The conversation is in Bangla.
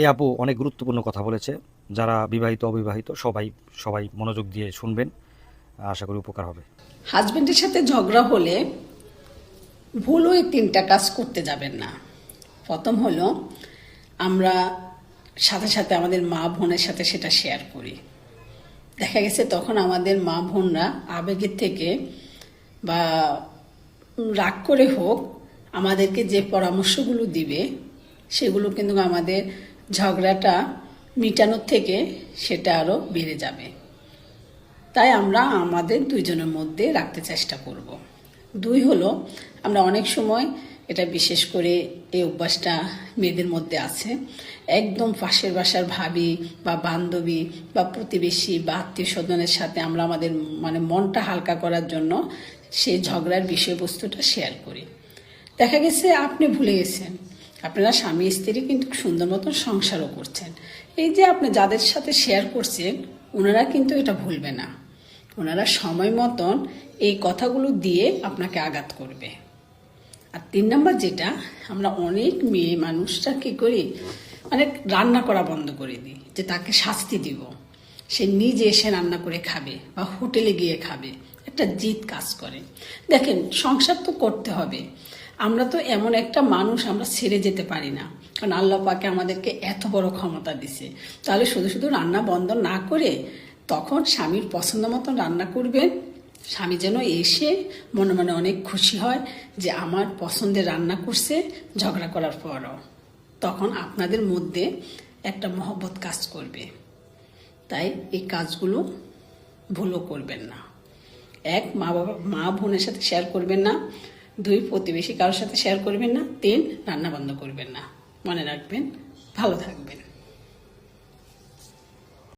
এই আপু অনেক গুরুত্বপূর্ণ কথা বলেছে। যারা বিবাহিত, অবিবাহিত, সবাই সবাই মনোযোগ দিয়ে শুনবেন। আশা করি উপকার হবে। হাজবেন্ডের সাথে ঝগড়া হলে ভুল এই তিনটা কাজ করতে যাবেন না। প্রথম হলো, আমরা সাথে সাথে আমাদের মা বোনের সাথে সেটা শেয়ার করি। দেখা গেছে তখন আমাদের মা বোনরা আবেগের থেকে বা রাগ করে হোক, আমাদেরকে যে পরামর্শগুলো দিবে, সেগুলো কিন্তু আমাদের ঝগড়াটা মিটানোর থেকে সেটা আরও বেড়ে যাবে। তাই আমরা আমাদের দুইজনের মধ্যে রাখতে চেষ্টা করব। দুই হলো, আমরা অনেক সময় এটা বিশেষ করে এই অভ্যাসটা মেয়েদের মধ্যে আছে। একদম পাশের বাসার ভাবি বা বান্ধবী বা প্রতিবেশী বা আত্মীয় স্বজনের সাথে আমরা আমাদের মানে মনটা হালকা করার জন্য সেই ঝগড়ার বিষয়বস্তুটা শেয়ার করি। দেখা গেছে আপনি ভুলে গেছেন। আপনারা স্বামী স্ত্রী কিন্তু সুন্দর মতন সংসারও করছেন। এই যে আপনি যাদের সাথে শেয়ার করছেন, ওনারা কিন্তু এটা ভুলবে না। ওনারা সময় মতন এই কথাগুলো দিয়ে আপনাকে আঘাত করবে। আর তিন নম্বর যেটা, আমরা অনেক মেয়ে মানুষরা কি করি মানে রান্না করা বন্ধ করে দিই, যে তাকে শাস্তি দিব। সে নিজে এসে রান্না করে খাবে বা হোটেলে গিয়ে খাবে। একটা জিদ কাজ করে। দেখেন, সংসার তো করতে হবে। আমরা তো এমন একটা মানুষ, আমরা ছেড়ে যেতে পারি না। কারণ আল্লাহ পাকে আমাদেরকে এত বড় ক্ষমতা দিছে। তাহলে শুধু শুধু রান্না বন্ধ না করে তখন স্বামীর পছন্দ মতন রান্না করবেন। স্বামী যেন এসে মনে মনে অনেক খুশি হয় যে আমার পছন্দের রান্না করছে, ঝগড়া করার পরও। তখন আপনাদের মধ্যে একটা মহব্বত কাজ করবে। তাই এই কাজগুলো ভুলও করবেন না। এক মা বাবা, মা বোনের সাথে শেয়ার করবেন না। দুই প্রতিবেশী কারোর সাথে শেয়ার করবেন না, তিন রান্না বন্ধ করবেন না। মনে রাখবেন, ভালো থাকবেন।